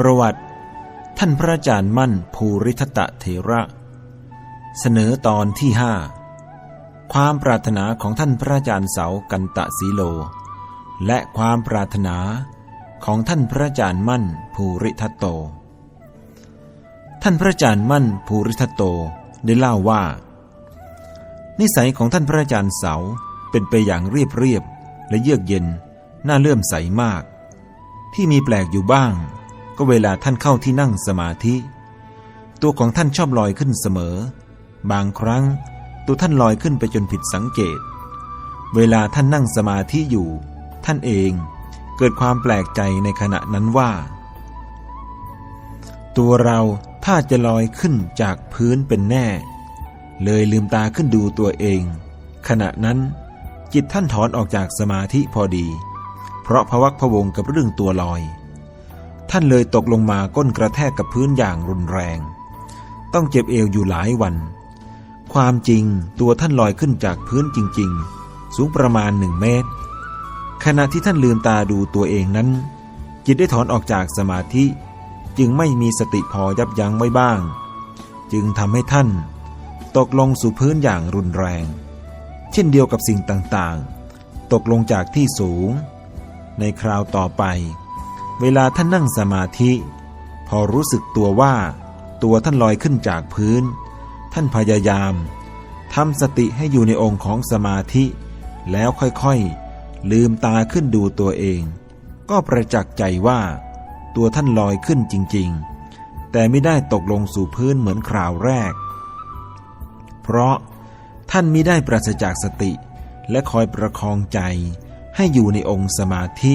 ประวัติ ท่านพระอาจารย์มั่นภูริทัตเถระ เสนอตอนที่ห้า ความปรารถนาของท่านพระอาจารย์เสากันตะสีโล และความปรารถนาของท่านพระอาจารย์มั่นภูริทัตโต ท่านพระอาจารย์มั่นภูริทัตโตได้เล่าว่า นิสัยของท่านพระอาจารย์เสาเป็นไปอย่างเรียบเรียบและเยือกเย็นน่าเลื่อมใสมาก ที่มีแปลกอยู่บ้าง ก็เวลาท่านเข้าที่นั่งสมาธิ ตัวของท่านชอบลอยขึ้นเสมอ บางครั้ง ตัวท่านลอยขึ้นไปจนผิดสังเกต เวลาท่านนั่งสมาธิอยู่ ท่านเองเกิดความแปลกใจในขณะนั้นว่า ตัวเราถ้าจะลอยขึ้นจากพื้นเป็นแน่ เลยลืมตาขึ้นดูตัวเอง ขณะนั้นจิตท่านถอนออกจากสมาธิพอดี เพราะพะวักพวงกับเรื่องตัวลอย ท่านเลยตกลงมาก้นกระแทกกับพื้นอย่างรุนแรง ต้องเจ็บเอวอยู่หลายวัน ความจริงตัวท่านลอยขึ้นจากพื้นจริง ๆ สูงประมาณหนึ่งเมตร ขณะที่ท่านลืมตาดูตัวเองนั้น จิตได้ถอนออกจากสมาธิ จึงไม่มีสติพอยับยั้งไว้บ้าง จึงทำให้ท่าน ตกลงสู่พื้นอย่างรุนแรง เช่นเดียวกับสิ่งต่างๆ ตกลงจากที่สูง ในคราวต่อไป เวลาท่านนั่งสมาธิ พอรู้สึกตัวว่า ตัวท่านลอยขึ้นจากพื้น ท่านพยายามทำสติให้อยู่ในองค์ของสมาธิ แล้วค่อยๆ ลืมตาขึ้นดูตัวเอง ก็ประจักษ์ใจว่า ตัวท่านลอยขึ้นจริงๆ แต่ไม่ได้ตกลงสู่พื้นเหมือนคราวแรก เพราะท่านมิได้ปราศจากสติ และคอยประคองใจ ให้อยู่ในองค์สมาธิ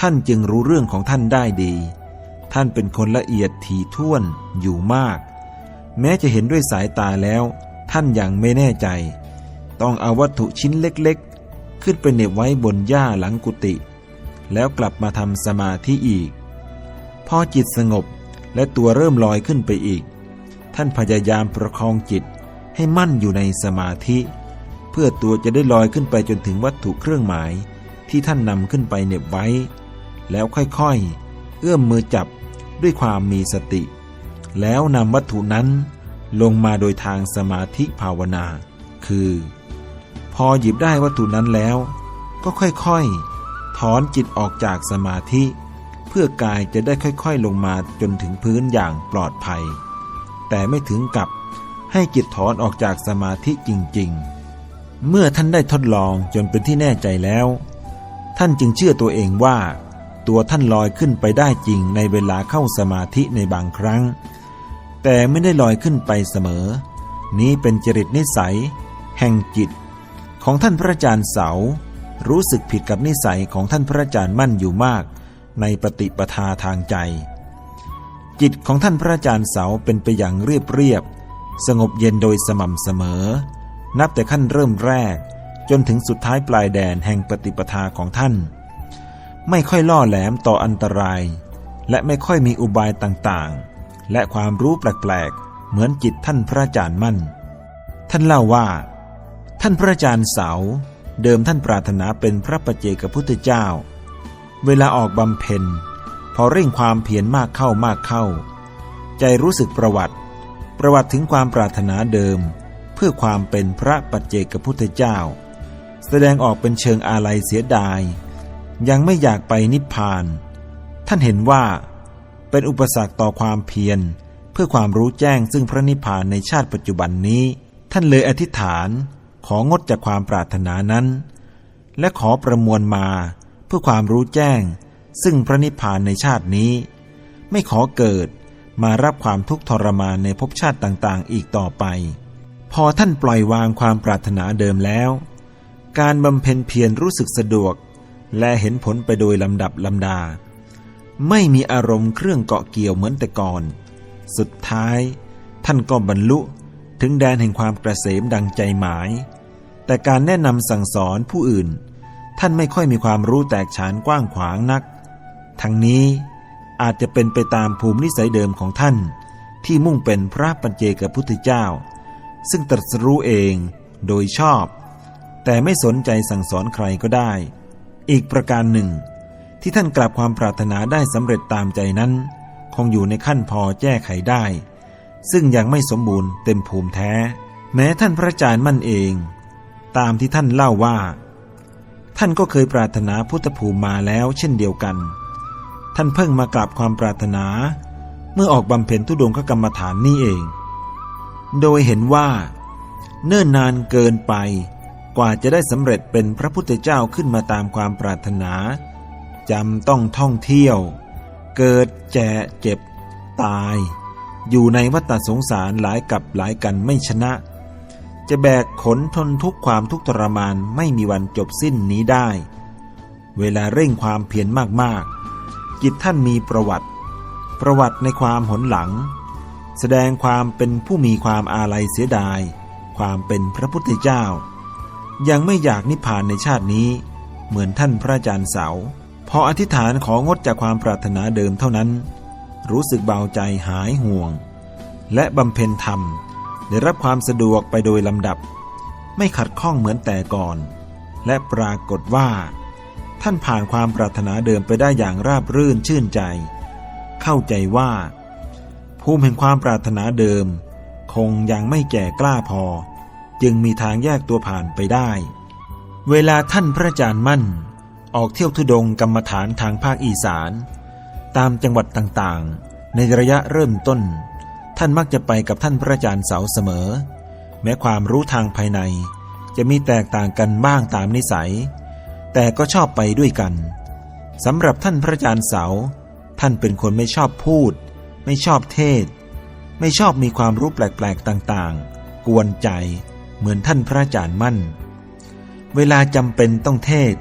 ท่านจึงรู้เรื่องของท่านได้ดี ท่านเป็นคนละเอียดถี่ถ้วนอยู่มาก แม้จะเห็นด้วยสายตาแล้ว ท่านยังไม่แน่ใจ ต้องเอาวัตถุชิ้นเล็กๆ ขึ้นไปเหน็บไว้บนหญ้าหลังกุฏิแล้วกลับมาทำสมาธิอีก พอจิตสงบและตัวเริ่มลอยขึ้นไปอีก ท่านพยายามประคองจิตให้มั่นอยู่ในสมาธิ เพื่อตัวจะได้ลอยขึ้นไปจนถึงวัตถุเครื่องหมาย ที่ท่านนำขึ้นไปเหน็บไว้ แล้วค่อยๆ เอื้อมมือจับด้วยความมีสติ แล้วนำวัตถุนั้นลงมาโดยทางสมาธิภาวนา คือ พอหยิบได้วัตถุนั้นแล้ว ก็ค่อยๆ ถอนจิตออกจากสมาธิ เพื่อกายจะได้ค่อยๆ ลงมาจนถึงพื้นอย่างปลอดภัย แต่ไม่ถึงกับให้จิตถอนออกจากสมาธิจริงๆ เมื่อท่านได้ทดลองจนเป็นที่แน่ใจแล้ว ท่านจึงเชื่อตัวเองว่า ตัวท่านลอยขึ้นไปได้จริงในเวลาเข้าสมาธิในบางครั้ง แต่ไม่ได้ลอยขึ้นไปเสมอ นี้เป็นจริตนิสัย แห่งจิต ของท่านพระอาจารย์เสา รู้สึกผิดกับนิสัยของท่านพระอาจารย์มั่นอยู่มาก ในปฏิปทาทางใจ จิตของท่านพระอาจารย์เสาเป็นไปอย่างเรียบเรียบ สงบเย็นโดยสม่ำเสมอ นับแต่ขั้นเริ่มแรก จนถึงสุดท้ายปลายแดนแห่งปฏิปทาของท่าน ไม่ค่อยล่อแหลมต่ออันตราย และไม่ค่อยมีอุบายต่างๆ และความรู้แปลกๆ เหมือนจิตท่านพระอาจารย์มั่น ท่านเล่าว่า ท่านพระอาจารย์เสา เดิมท่านปรารถนาเป็นพระปัจเจกพุทธเจ้า เวลาออกบำเพ็ญ พอเร่งความเพียรมากเข้ามากเข้า ใจรู้สึกประวัติ ประวัติถึงความปรารถนาเดิม เพื่อความเป็นพระปัจเจกพุทธเจ้า แสดงออกเป็นเชิงอาลัยเสียดาย ยังไม่อยากไปนิพพาน ท่านเห็นว่า เป็นอุปสรรคต่อความเพียร เพื่อความรู้แจ้งซึ่งพระนิพพานในชาติปัจจุบันนี้ ท่านเลยอธิษฐานของดจากความปรารถนานั้น และขอประมวลมาเพื่อความรู้แจ้ง ซึ่งพระนิพพานในชาตินี้ ไม่ขอเกิดมารับความทุกข์ทรมานในภพชาติต่างๆ อีกต่อไป พอท่านปล่อยวางความปรารถนาเดิมแล้ว การบำเพ็ญเพียรรู้สึกสะดวก และเห็นผลไปโดยลำดับลำดา ไม่มีอารมณ์เครื่องเกาะเกี่ยวเหมือนแต่ก่อน สุดท้าย ท่านก็บรรลุถึงแดนแห่งความกระเสมดังใจหมาย แต่การแนะนำสั่งสอนผู้อื่น ท่านไม่ค่อยมีความรู้แตกฉานกว้างขวางนัก ทั้งนี้อาจจะเป็นไปตามภูมินิสัยเดิมของท่าน ที่มุ่งเป็นพระปัญเจกพุทธเจ้า ซึ่งตรัสรู้เองโดยชอบ แต่ไม่สนใจสั่งสอนใครก็ได้ อีกประการหนึ่ง ที่ท่านกลับความปรารถนาได้สำเร็จตามใจนั้น คงอยู่ในขั้นพอแก้ไขได้ ซึ่งยังไม่สมบูรณ์เต็มภูมิแท้ แม้ท่านพระอาจารย์มั่นเอง ตามที่ท่านเล่าว่า ท่านก็เคยปรารถนาพุทธภูมิมาแล้วเช่นเดียวกัน ท่านเพิ่งมากราบความปรารถนา เมื่อออกบำเพ็ญทุดงคกรรมฐานนี่เอง โดยเห็นว่า เนิ่นนานเกินไป กว่าจะได้สำเร็จเป็นพระพุทธเจ้าขึ้นมาตามความปรารถนา จำต้องท่องเที่ยว เกิดแก่เจ็บตาย อยู่ในวัฏสงสารหลายกับหลายกันไม่ชนะ จะแบกขนทนทุกความทุกทรมานไม่มีวันจบสิ้นนี้ได้ เวลาเร่งความเพียรมากๆ จิตท่านมีประวัติ ประวัติในความหนหลัง แสดงความเป็นผู้มีความอาลัยเสียดาย ความเป็นพระพุทธเจ้า ยังไม่อยากนิพพานในชาตินี้เหมือนท่านพระอาจารย์เสา พออธิษฐานของดจากความปรารถนาเดิมเท่านั้น รู้สึกเบาใจหายห่วง และบำเพ็ญธรรม ได้รับความสะดวกไปโดยลำดับ ไม่ขัดข้องเหมือนแต่ก่อน และปรากฏว่า ท่านผ่านความปรารถนาเดิมไปได้อย่างราบรื่นชื่นใจ เข้าใจว่า ภูมิแห่งความปรารถนาเดิม คงยังไม่แก่กล้าพอ จึงมีทางแยกตัวผ่านไปได้ เวลาท่านพระอาจารย์มั่น ออกเที่ยวทุดงกรรมฐานทางภาคอีสาน ตามจังหวัดต่างๆ ในระยะเริ่มต้น ท่านมักจะไปกับท่านพระอาจารย์เสาเสมอ แม้ความรู้ทางภายใน จะมีแตกต่างกันบ้างตามนิสัย แต่ก็ชอบไปด้วยกันสำหรับท่านพระอาจารย์เสา ท่านเป็นคนไม่ชอบพูด ไม่ชอบเทศ ไม่ชอบมีความรู้แปลกๆต่างๆ กวนใจเหมือนท่านพระอาจารย์มั่น เวลาจำเป็นต้องเทศ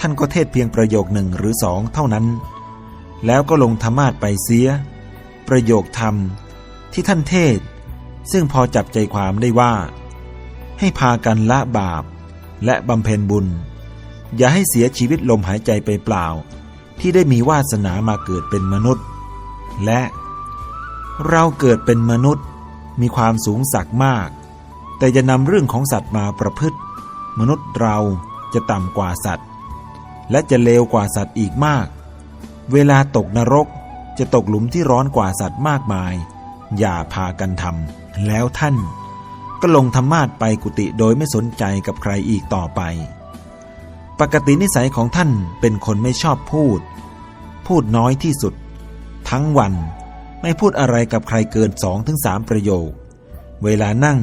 ท่านก็เทศเพียงประโยคหนึ่งหรือสองเท่านั้น แล้วก็ลงธรรมาสไปเสีย ประโยคธรรมที่ท่านเทศ ซึ่งพอจับใจความได้ว่า ให้พากันละบาป และบำเพ็ญบุญ อย่าให้เสียชีวิตลมหายใจไปเปล่า ที่ได้มีวาสนามาเกิดเป็นมนุษย์ และ เราเกิดเป็นมนุษย์มีความสูงสักมาก แต่จะนำเรื่องของสัตว์มาประพฤติ มนุษย์เราจะต่ำกว่าสัตว์ และจะเลวกว่าสัตว์อีกมาก เวลาตกนรกจะตกหลุมที่ร้อนกว่าสัตว์มากมาย อย่าพากันทำแล้วท่าน ก็ลงธรรมาสไปกุฏิโดยไม่สนใจกับใครอีกต่อไป ปกตินิสัยของท่านเป็นคนไม่ชอบพูด พูดน้อยที่สุด ทั้งวันไม่พูดอะไรกับใครเกินสองถึงสามประโยค เวลานั่ง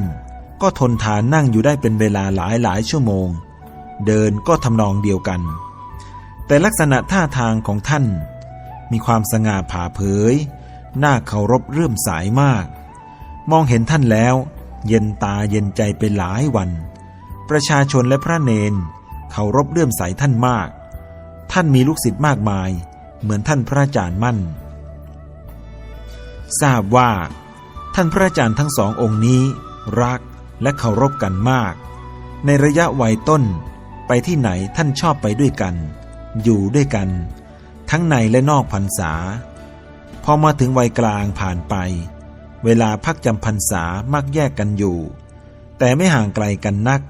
ก็ทนทานนั่งอยู่ได้เป็นเวลาหลายหลายชั่วโมง เดินก็ทำนองเดียวกัน แต่ลักษณะท่าทางของท่าน มีความสง่าผ่าเผย น่าเคารพเรื่มสายมาก มองเห็นท่านแล้ว เย็นตาเย็นใจไปหลายวัน ประชาชนและพระเนนเคารพเรื่มใสท่านมาก ท่านมีลูกศิษย์มากมาย เหมือนท่านพระอาจารย์มั่น ทราบว่า ท่านพระอาจารย์ทั้งสององค์นี้ รักและเคารพกันมาก ในระยะวัยต้นไปที่ไหนท่านชอบไปด้วยกัน อยู่ด้วยกัน ทั้งในและนอกพรรษา พอมาถึงวัยกลางผ่านไป เวลาพักจำพรรษามักแยกกันอยู่ แต่ไม่ห่างไกลกันนัก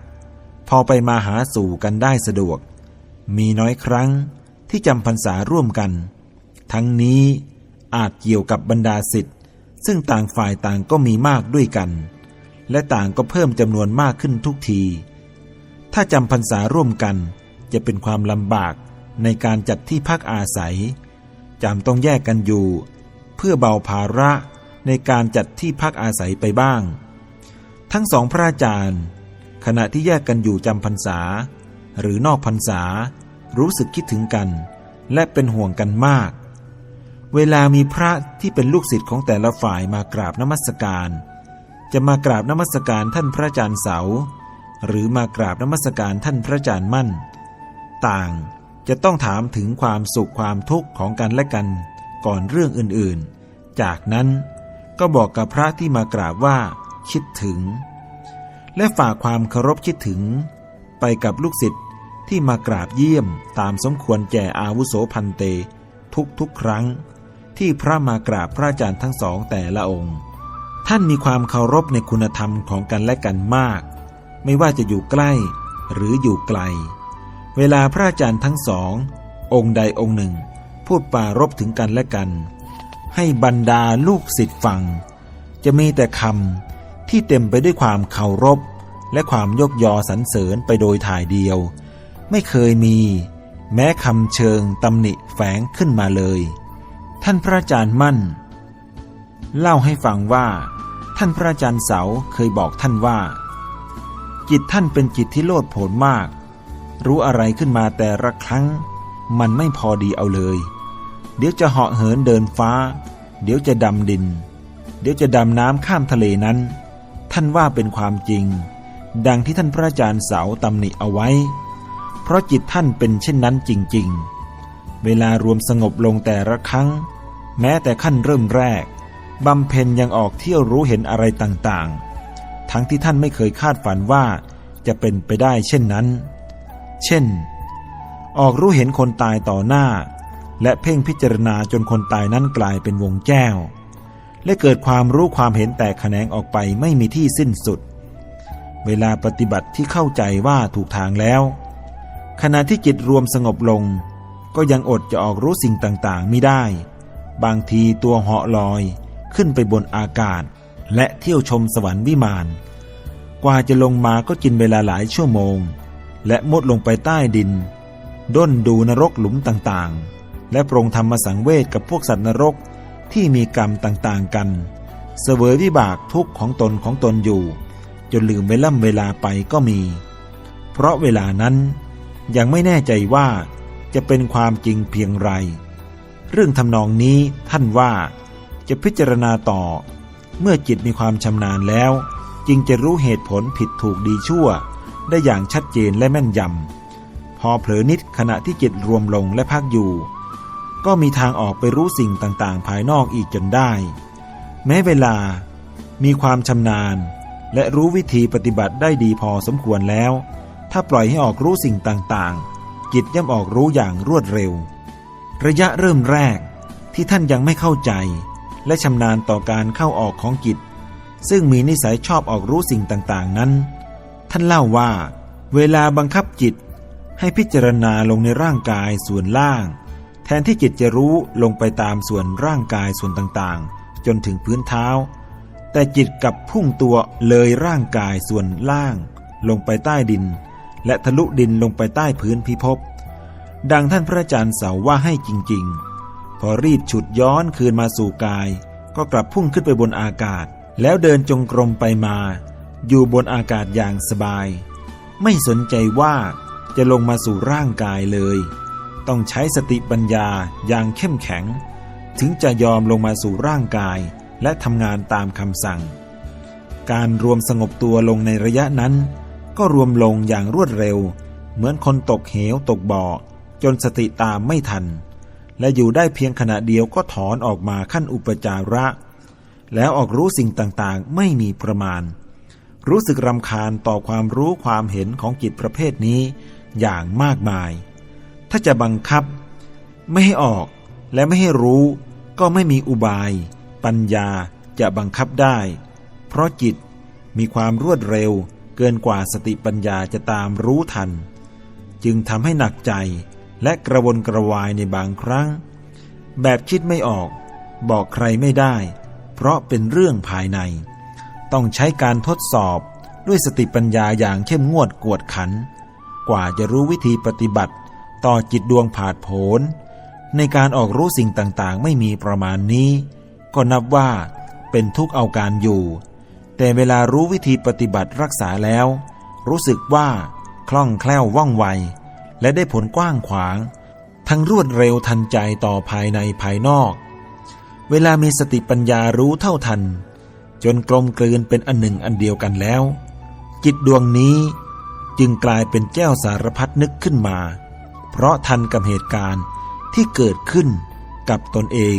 พอไปมาหาสู่กันได้สะดวก มีน้อยครั้งที่จำพรรษาร่วมกัน ทั้งนี้อาจเกี่ยวกับบรรดาสิทธิ์ซึ่งต่างฝ่ายต่างก็มีมากด้วยกัน และต่างก็เพิ่มจำนวนมากขึ้นทุกที ถ้าจำพรรษาร่วมกันจะเป็นความลำบาก ในการจัดที่พักอาศัยจำต้องแยกกันอยู่ เพื่อเบาภาระในการจัดที่พักอาศัยไปบ้าง ทั้งสองพระอาจารย์ ขณะที่แยกกันอยู่จำพรรษา หรือนอกพรรษา รู้สึกคิดถึงกัน และเป็นห่วงกันมาก เวลามีพระที่เป็นลูกศิษย์ของแต่ละฝ่ายมากราบนมัสการ จะมากราบนมัสการท่านพระอาจารย์เสา หรือมากราบนมัสการท่านพระอาจารย์มั่น ต่าง จะต้องถามถึงความสุขความทุกข์ของกันและกันก่อนเรื่องอื่นๆ จากนั้นก็บอกกับพระที่มากราบว่า คิดถึง และฝากความเคารพคิดถึง ไปกับลูกศิษย์ที่มากราบเยี่ยมตามสมควรแก่อาวุโสพันเต ทุกทุกครั้ง ที่พระมากราบพระอาจารย์ทั้งสองแต่ละองค์ ท่านมีความเคารพในคุณธรรมของกันและกันมาก ไม่ว่าจะอยู่ใกล้หรืออยู่ไกล เวลาพระอาจารย์ทั้งสอง องค์ใดองค์หนึ่ง พูดปรารบถึงกันและกัน ให้บรรดาลูกศิษย์ฟัง จะมีแต่คำที่เต็มไปด้วยความเคารพ และความยกยอสรรเสริญไปโดยถ่ายเดียว ไม่เคยมี แม้คำเชิงตำหนิแฝงขึ้นมาเลย ท่านพระอาจารย์มั่น เล่าให้ฟังว่า ท่านพระอาจารย์เสาเคยบอกท่านว่า จิตท่านเป็นจิตที่โลดโผนมาก รู้อะไรขึ้นมาแต่ละครั้ง มันไม่พอดีเอาเลย เดี๋ยวจะเหาะเหินเดินฟ้า เดี๋ยวจะดำดิน เดี๋ยวจะดำน้ำข้ามทะเลนั้น ท่านว่าเป็นความจริง ดังที่ท่านพระอาจารย์เสาตำหนิเอาไว้ เพราะจิตท่านเป็นเช่นนั้นจริง ๆ เวลารวมสงบลงแต่ละครั้ง แม้แต่ขั้นเริ่มแรกบำเพ็ญยังออกเที่ยวรู้เห็นอะไรต่างๆ ทั้งที่ท่านไม่เคยคาดฝันว่าจะเป็นไปได้เช่นนั้น เช่น ออกรู้เห็นคนตายต่อหน้า และเพ่งพิจารณาจนคนตายนั้นกลายเป็นวงแก้ว และเกิดความรู้ความเห็นแตกแขนงออกไปไม่มีที่สิ้นสุด เวลาปฏิบัติที่เข้าใจว่าถูกทางแล้ว ขณะที่จิตรวมสงบลง ก็ยังอดจะออกรู้สิ่งต่างๆไม่ได้ บางทีตัวเหาะลอยขึ้นไปบนอากาศ และเที่ยวชมสวรรค์วิมานกว่าจะลงมาก็กินเวลาหลายชั่วโมง และมุดลงไปใต้ดิน ด้นดูนรกหลุมต่างๆ และปรงธรรมสังเวชกับพวกสัตว์นรกที่มีกรรมต่างๆกัน เสวยวิบากทุกข์ของตนของตนอยู่ จนลืมเวล่ำเวลาไปก็มี เพราะเวลานั้นยังไม่แน่ใจว่าจะเป็นความจริงเพียงไร เรื่องทำนองนี้ท่านว่าจะพิจารณาต่อ เมื่อจิตมีความชำนาญแล้ว จึงจะรู้เหตุผลผิดถูกดีชั่ว ได้อย่างชัดเจนและแม่นยำ พอเผลอนิดขณะที่จิตรวมลงและพักอยู่ ก็มีทางออกไปรู้สิ่งต่างๆ ภายนอกอีกจนได้ แม้เวลา มีความชำนาญ และรู้วิธีปฏิบัติได้ดีพอสมควรแล้ว ถ้าปล่อยให้ออกรู้สิ่งต่างๆ จิตย่อมออกรู้อย่างรวดเร็ว ระยะเริ่มแรกที่ท่านยังไม่เข้าใจ และชำนาญต่อการเข้าออกของจิตซึ่งมีนิสัยชอบออกรู้สิ่งต่างๆ นั้น ท่านเล่าว่า เวลาบังคับจิตให้พิจารณาลงในร่างกายส่วนล่าง แทนที่จิตจะรู้ลงไปตามส่วนร่างกายส่วนต่างๆ จนถึงพื้นเท้า แต่จิตกลับพุ่งตัวเลยร่างกายส่วนล่าง ลงไปใต้ดิน และทะลุดินลงไปใต้พื้นพิภพดังท่านพระอาจารย์เสาว่าให้จริงๆ พอรีบฉุดย้อนคืนมาสู่กาย ก็กลับพุ่งขึ้นไปบนอากาศ แล้วเดินจงกรมไปมา อยู่บนอากาศอย่างสบาย ไม่สนใจว่าจะลงมาสู่ร่างกายเลย ต้องใช้สติปัญญาอย่างเข้มแข็ง ถึงจะยอมลงมาสู่ร่างกายและทำงานตามคำสั่ง การรวมสงบตัวลงในระยะนั้น ก็รวมลงอย่างรวดเร็ว เหมือนคนตกเหวตกบ่อ จนสติตามไม่ทัน และอยู่ได้เพียงขณะเดียวก็ถอนออกมาขั้นอุปจาระ แล้วออกรู้สิ่งต่างๆ ไม่มีประมาณ รู้สึกรำคาญต่อความรู้ความเห็นของจิตประเภทนี้อย่างมากมาย ถ้าจะบังคับ ไม่ให้ออกและไม่ให้รู้ก็ไม่มีอุบาย ปัญญาจะบังคับได้ เพราะจิตมีความรวดเร็วเกินกว่าสติปัญญาจะตามรู้ทัน จึงทำให้หนักใจและกระวนกระวายในบางครั้ง แบบคิดไม่ออก บอกใครไม่ได้ เพราะเป็นเรื่องภายใน ต้องใช้การทดสอบด้วยสติปัญญาอย่างเข้มงวดกวดขัน กว่าจะรู้วิธีปฏิบัติ ต่อจิตดวงผาดโผนในการออกรู้สิ่งต่างๆ ไม่มีประมาณนี้ ก็นับว่าเป็นทุกข์เอาการอยู่ แต่เวลารู้วิธีปฏิบัติรักษาแล้ว รู้สึกว่าคล่องแคล่วว่องไว และได้ผลกว้างขวาง ทั้งรวดเร็วทันใจต่อภายในภายนอก เวลามีสติปัญญารู้เท่าทัน จนกลมกลืนเป็นอันหนึ่งอันเดียวกันแล้ว จิตดวงนี้จึงกลายเป็นแก้วสารพัดนึกขึ้นมา เพราะทันกับเหตุการณ์ที่เกิดขึ้นกับตนเอง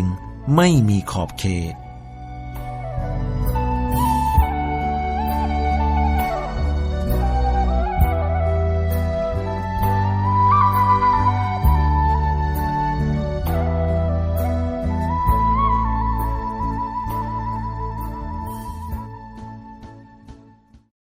ไม่มีขอบเขต